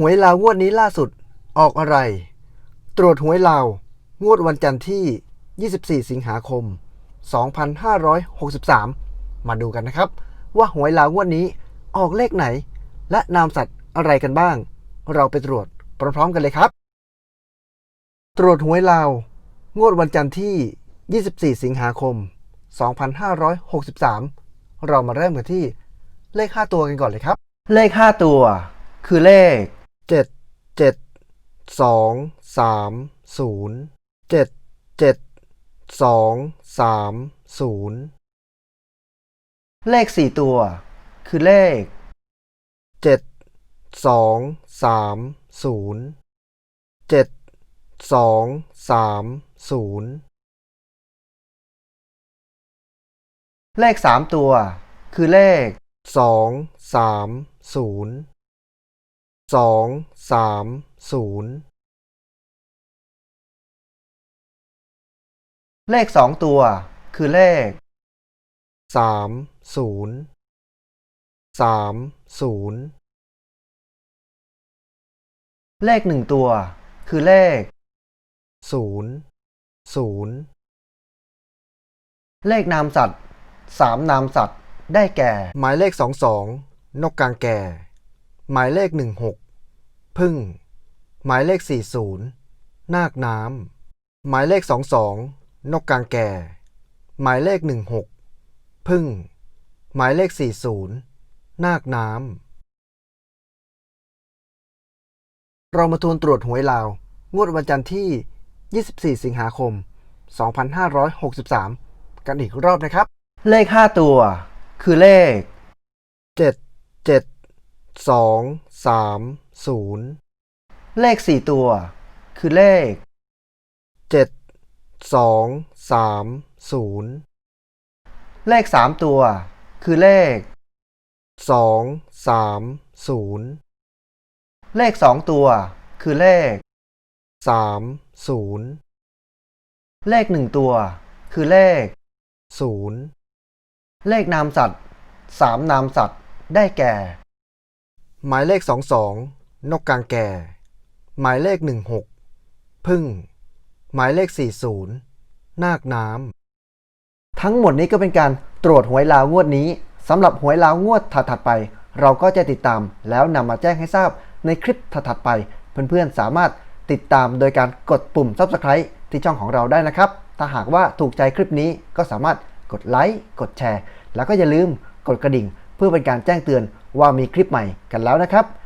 หวยลาวงวดนี้ล่าสุดออกอะไร ตรวจหวยลาวงวดวันจันทร์ที่ 24 สิงหาคม 2563 มาดูกันนะครับ ว่าหวยลาวงวดนี้ออกเลขไหน และนามสัตว์อะไรกันบ้าง เราไปตรวจพร้อมๆกันเลยครับ ตรวจหวยลาวงวดวันจันทร์ที่ 24 สิงหาคม 2563 เรามาเริ่มกันที่เลข 5 ตัวกันก่อนเลยครับ เลข 5 ตัว คือเลข 7 7 2 3 0 7 7 2 3 0เลข4ตัว คือเลข7 2 3 0 7 2 3 0เลข3ตัว คือเลข 2 3 0 2 3 0เลข2ตัวคือเลข3 0 3 0เลข1ตัวคือเลข0 0เลขนามสัตว์3นามสัตว์ได้แก่ หมายเลข22นกกางแก่ หมายเลข16 พึ่ง หมายเลข 40 นาคน้ำ หมายเลข 22 นกกางแก่ หมายเลข 16 พึ่ง หมายเลข 40 นาคน้ำ เรามาทวนตรวจหวยลาว งวดวันจันทร์ที่ 24 สิงหาคม 2563 กันอีกรอบนะครับ เลข 5 ตัว คือเลข 7 7 2 3 0เลข4ตัว คือเลข7 2 3 0เลข3ตัว คือเลข2 3 0เลข2ตัว คือเลข3 0เลข1ตัว คือเลข0เลขนามสัตว์3นามสัตว์ได้แก่ หมายเลข22 นกกางแก่ หมายเลข 16 พึ่ง หมายเลข 40 นาคน้ำ ทั้งหมดนี้ก็เป็นการตรวจหวยลาวงวดนี้สำหรับหวยลาวงวดถัดๆไป เราก็จะติดตามแล้วนำมาแจ้งให้ทราบในคลิปถัดๆไป เพื่อนๆสามารถติดตามโดยการกดปุ่ม Subscribe ที่ช่องของเราได้นะครับ ถ้าหากว่าถูกใจคลิปนี้ก็สามารถกดไลค์ กดแชร์ แล้วก็อย่าลืมกดกระดิ่ง เพื่อเป็นการแจ้งเตือนว่ามีคลิปใหม่กันแล้วนะครับ